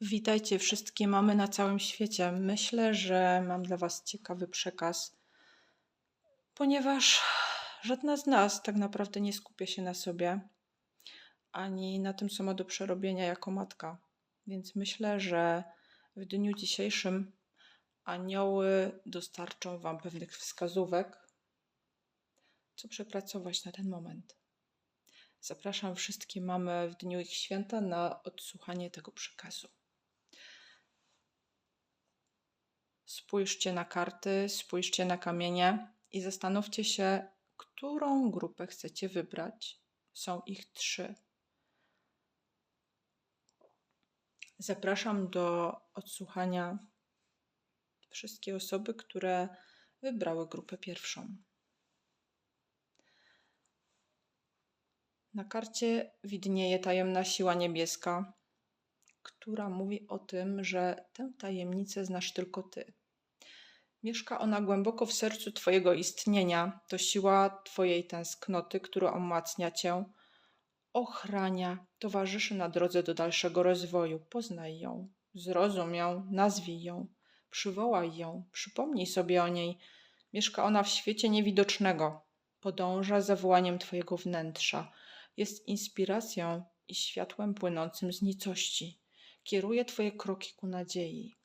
Witajcie wszystkie mamy na całym świecie. Myślę, że mam dla Was ciekawy przekaz, ponieważ żadna z nas tak naprawdę nie skupia się na sobie ani na tym, co ma do przerobienia jako matka. Więc myślę, że w dniu dzisiejszym anioły dostarczą Wam pewnych wskazówek, co przepracować na ten moment. Zapraszam wszystkie mamy w dniu ich święta na odsłuchanie tego przekazu. Spójrzcie na karty, spójrzcie na kamienie i zastanówcie się, którą grupę chcecie wybrać. Są ich trzy. Zapraszam do odsłuchania wszystkie osoby, które wybrały grupę pierwszą. Na karcie widnieje tajemna siła niebieska, która mówi o tym, że tę tajemnicę znasz tylko ty. Mieszka ona głęboko w sercu Twojego istnienia. To siła Twojej tęsknoty, która umacnia Cię, ochrania, towarzyszy na drodze do dalszego rozwoju. Poznaj ją, zrozum ją, nazwij ją, przywołaj ją, przypomnij sobie o niej. Mieszka ona w świecie niewidocznego. Podąża za wołaniem Twojego wnętrza. Jest inspiracją i światłem płynącym z nicości. Kieruje Twoje kroki ku nadziei.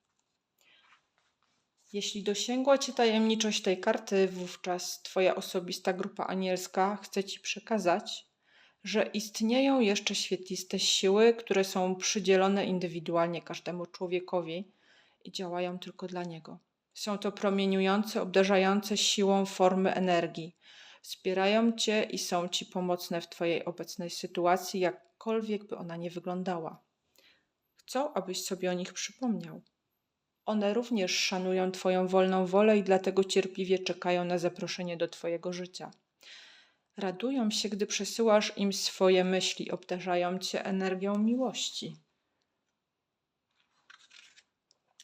Jeśli dosięgła Cię tajemniczość tej karty, wówczas Twoja osobista grupa anielska chce Ci przekazać, że istnieją jeszcze świetliste siły, które są przydzielone indywidualnie każdemu człowiekowi i działają tylko dla niego. Są to promieniujące, obdarzające siłą formy energii. Wspierają Cię i są Ci pomocne w Twojej obecnej sytuacji, jakkolwiek by ona nie wyglądała. Chcą, abyś sobie o nich przypomniał. One również szanują Twoją wolną wolę i dlatego cierpliwie czekają na zaproszenie do Twojego życia. Radują się, gdy przesyłasz im swoje myśli, obdarzają Cię energią miłości.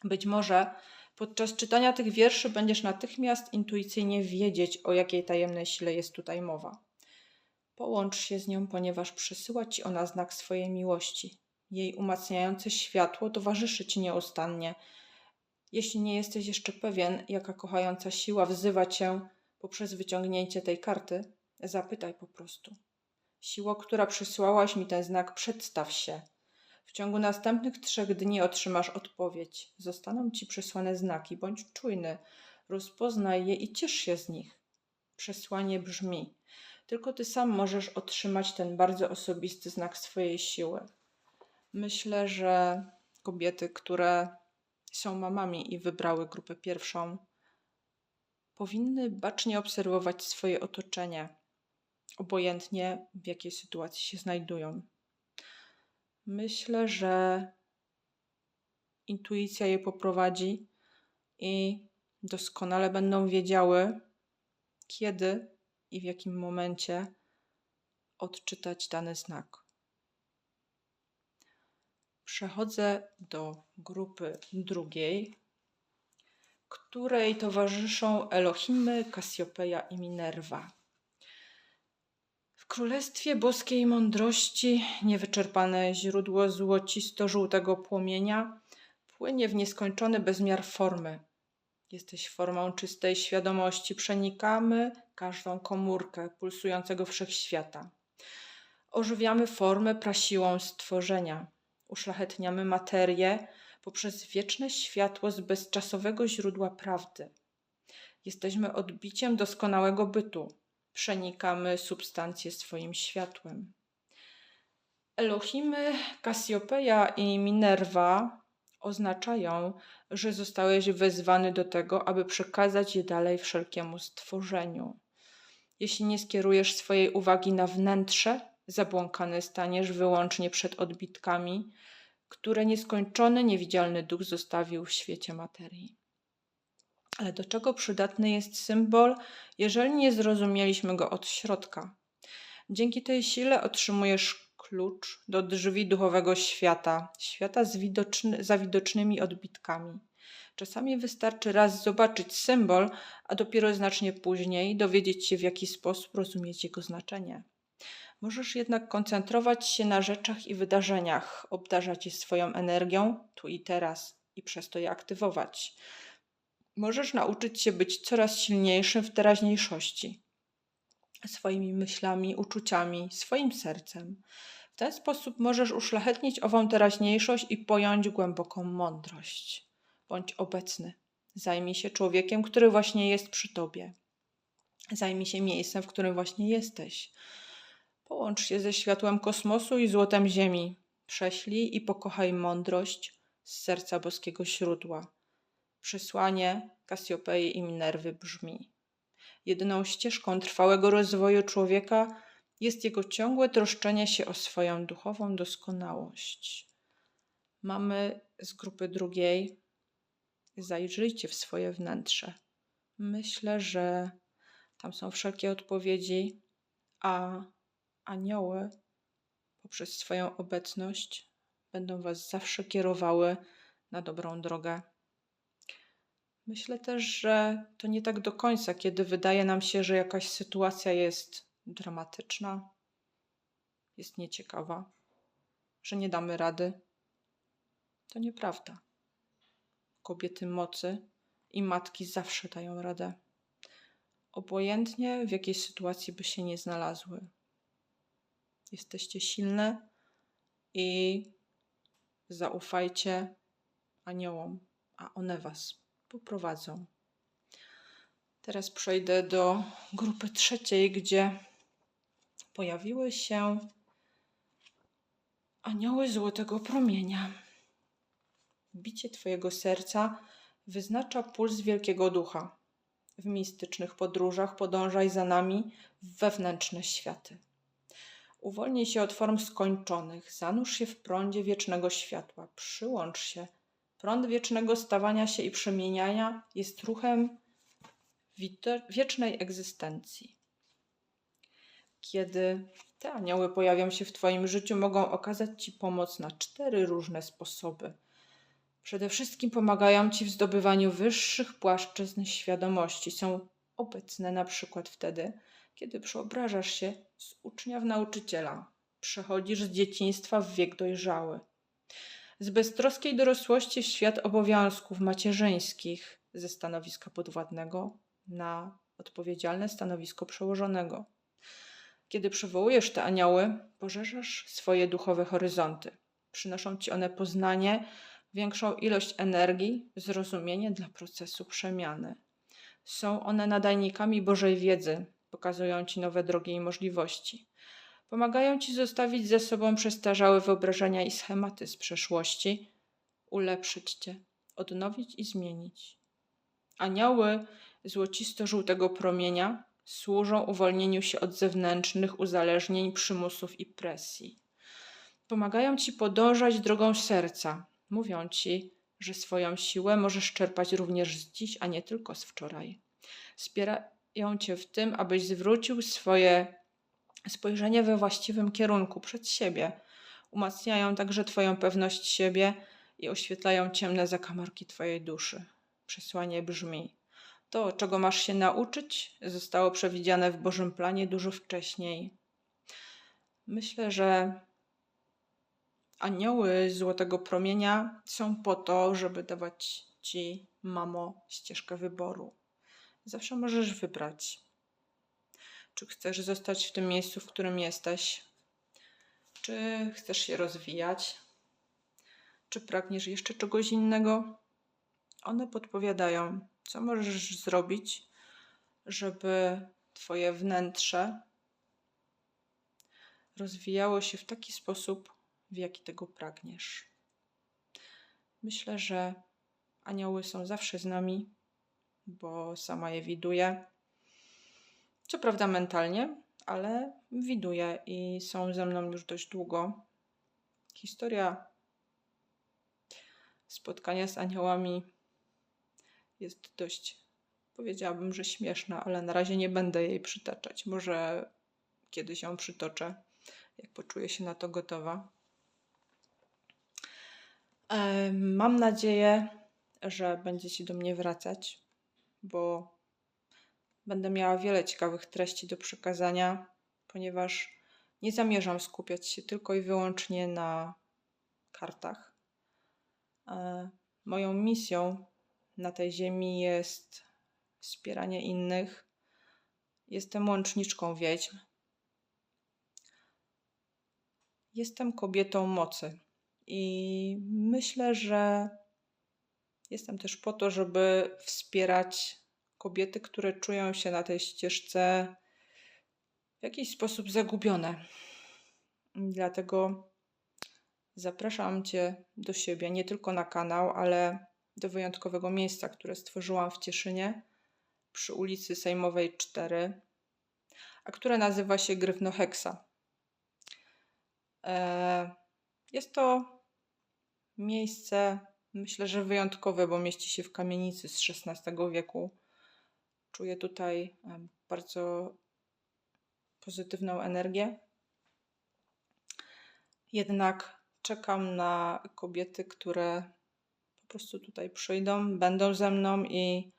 Być może podczas czytania tych wierszy będziesz natychmiast intuicyjnie wiedzieć, o jakiej tajemnej sile jest tutaj mowa. Połącz się z nią, ponieważ przesyła Ci ona znak swojej miłości. Jej umacniające światło towarzyszy Ci nieustannie – jeśli nie jesteś jeszcze pewien, jaka kochająca siła wzywa cię poprzez wyciągnięcie tej karty, zapytaj po prostu. Siło, która przysłałaś mi ten znak, przedstaw się. W ciągu następnych trzech dni otrzymasz odpowiedź. Zostaną ci przesłane znaki, bądź czujny, rozpoznaj je i ciesz się z nich. Przesłanie brzmi: Tylko ty sam możesz otrzymać ten bardzo osobisty znak swojej siły. Myślę, że kobiety, które są mamami i wybrały grupę pierwszą, powinny bacznie obserwować swoje otoczenie, obojętnie w jakiej sytuacji się znajdują. Myślę, że intuicja je poprowadzi i doskonale będą wiedziały, kiedy i w jakim momencie odczytać dany znak. Przechodzę do grupy drugiej, której towarzyszą Elohimy, Kasiopeja i Minerva. W królestwie boskiej mądrości niewyczerpane źródło złocisto-żółtego płomienia płynie w nieskończony bezmiar formy. Jesteś formą czystej świadomości, przenikamy każdą komórkę pulsującego wszechświata. Ożywiamy formę prasiłą stworzenia uszlachetniamy materię poprzez wieczne światło z bezczasowego źródła prawdy. Jesteśmy odbiciem doskonałego bytu. Przenikamy substancję swoim światłem. Elohimy, Kasiopeja i Minerva oznaczają, że zostałeś wezwany do tego, aby przekazać je dalej wszelkiemu stworzeniu. Jeśli nie skierujesz swojej uwagi na wnętrze, Zabłąkany staniesz wyłącznie przed odbitkami, które nieskończony niewidzialny duch zostawił w świecie materii. Ale do czego przydatny jest symbol, jeżeli nie zrozumieliśmy go od środka? Dzięki tej sile otrzymujesz klucz do drzwi duchowego świata, świata z widoczny, za widocznymi odbitkami. Czasami wystarczy raz zobaczyć symbol, a dopiero znacznie później dowiedzieć się, w jaki sposób rozumieć jego znaczenie. Możesz jednak koncentrować się na rzeczach i wydarzeniach, obdarzać je swoją energią tu i teraz i przez to je aktywować. Możesz nauczyć się być coraz silniejszym w teraźniejszości, swoimi myślami, uczuciami, swoim sercem. W ten sposób możesz uszlachetnić ową teraźniejszość i pojąć głęboką mądrość. Bądź obecny. Zajmij się człowiekiem, który właśnie jest przy tobie. Zajmij się miejscem, w którym właśnie jesteś. Połącz się ze światłem kosmosu i złotem Ziemi. Prześlij i pokochaj mądrość z serca boskiego źródła. Przesłanie Kasiopei i Minerwy brzmi: Jedyną ścieżką trwałego rozwoju człowieka jest jego ciągłe troszczenie się o swoją duchową doskonałość. Mamy z grupy drugiej. Zajrzyjcie w swoje wnętrze. Myślę, że tam są wszelkie odpowiedzi, a anioły poprzez swoją obecność będą Was zawsze kierowały na dobrą drogę. Myślę też, że to nie tak do końca, kiedy wydaje nam się, że jakaś sytuacja jest dramatyczna, jest nieciekawa, że nie damy rady. To nieprawda. Kobiety mocy i matki zawsze dają radę. Obojętnie w jakiej sytuacji by się nie znalazły. Jesteście silne i zaufajcie aniołom, a one was poprowadzą. Teraz przejdę do grupy trzeciej, gdzie pojawiły się anioły złotego promienia. Bicie Twojego serca wyznacza puls Wielkiego Ducha. W mistycznych podróżach podążaj za nami w wewnętrzne światy. Uwolnij się od form skończonych, zanurz się w prądzie wiecznego światła, przyłącz się. Prąd wiecznego stawania się i przemieniania jest ruchem wiecznej egzystencji. Kiedy te anioły pojawią się w Twoim życiu, mogą okazać Ci pomoc na cztery różne sposoby. Przede wszystkim pomagają Ci w zdobywaniu wyższych płaszczyzn świadomości. Są obecne na przykład wtedy, kiedy przeobrażasz się z ucznia w nauczyciela, przechodzisz z dzieciństwa w wiek dojrzały. Z beztroskiej dorosłości w świat obowiązków macierzyńskich, ze stanowiska podwładnego na odpowiedzialne stanowisko przełożonego. Kiedy przywołujesz te anioły, pożerzasz swoje duchowe horyzonty. Przynoszą ci one poznanie, większą ilość energii, zrozumienie dla procesu przemiany. Są one nadajnikami Bożej wiedzy, pokazują ci nowe drogi i możliwości. Pomagają ci zostawić ze sobą przestarzałe wyobrażenia i schematy z przeszłości, ulepszyć cię, odnowić i zmienić. Anioły złocisto-żółtego promienia służą uwolnieniu się od zewnętrznych uzależnień, przymusów i presji. Pomagają ci podążać drogą serca. Mówią ci, że swoją siłę możesz czerpać również z dziś, a nie tylko z wczoraj. Wspierają cię w tym, abyś zwrócił swoje spojrzenie we właściwym kierunku przed siebie. Umacniają także Twoją pewność siebie i oświetlają ciemne zakamarki Twojej duszy. Przesłanie brzmi: to, czego masz się nauczyć, zostało przewidziane w Bożym planie dużo wcześniej. Myślę, że anioły złotego promienia są po to, żeby dawać ci, mamo, ścieżkę wyboru. Zawsze możesz wybrać, czy chcesz zostać w tym miejscu, w którym jesteś, czy chcesz się rozwijać, czy pragniesz jeszcze czegoś innego. One podpowiadają, co możesz zrobić, żeby Twoje wnętrze rozwijało się w taki sposób, w jaki tego pragniesz. Myślę, że anioły są zawsze z nami, bo sama je widuję. Co prawda mentalnie, ale widuję i są ze mną już dość długo. Historia spotkania z aniołami jest dość, powiedziałabym, że śmieszna, ale na razie nie będę jej przytaczać. Może kiedyś ją przytoczę, jak poczuję się na to gotowa. Mam nadzieję, że będziecie do mnie wracać, bo będę miała wiele ciekawych treści do przekazania, ponieważ nie zamierzam skupiać się tylko i wyłącznie na kartach. E, Moją misją na tej ziemi jest wspieranie innych. Jestem łączniczką wiedźm. Jestem kobietą mocy i myślę, że jestem też po to, żeby wspierać kobiety, które czują się na tej ścieżce w jakiś sposób zagubione. Dlatego zapraszam Cię do siebie, nie tylko na kanał, ale do wyjątkowego miejsca, które stworzyłam w Cieszynie przy ulicy Sejmowej 4, a które nazywa się Gryfnoheksa. E, Jest to miejsce, myślę, że wyjątkowe, bo mieści się w kamienicy z XVI wieku. Czuję tutaj bardzo pozytywną energię. Jednak czekam na kobiety, które po prostu tutaj przyjdą, będą ze mną i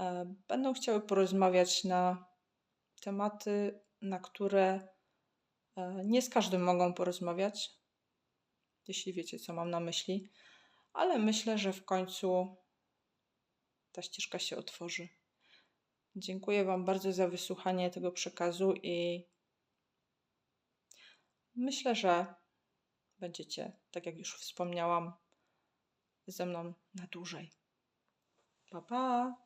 e, będą chciały porozmawiać na tematy, na które e, nie z każdym mogą porozmawiać, jeśli wiecie, co mam na myśli, ale myślę, że w końcu ta ścieżka się otworzy. Dziękuję Wam bardzo za wysłuchanie tego przekazu i myślę, że będziecie, tak jak już wspomniałam, ze mną na dłużej. Pa, pa!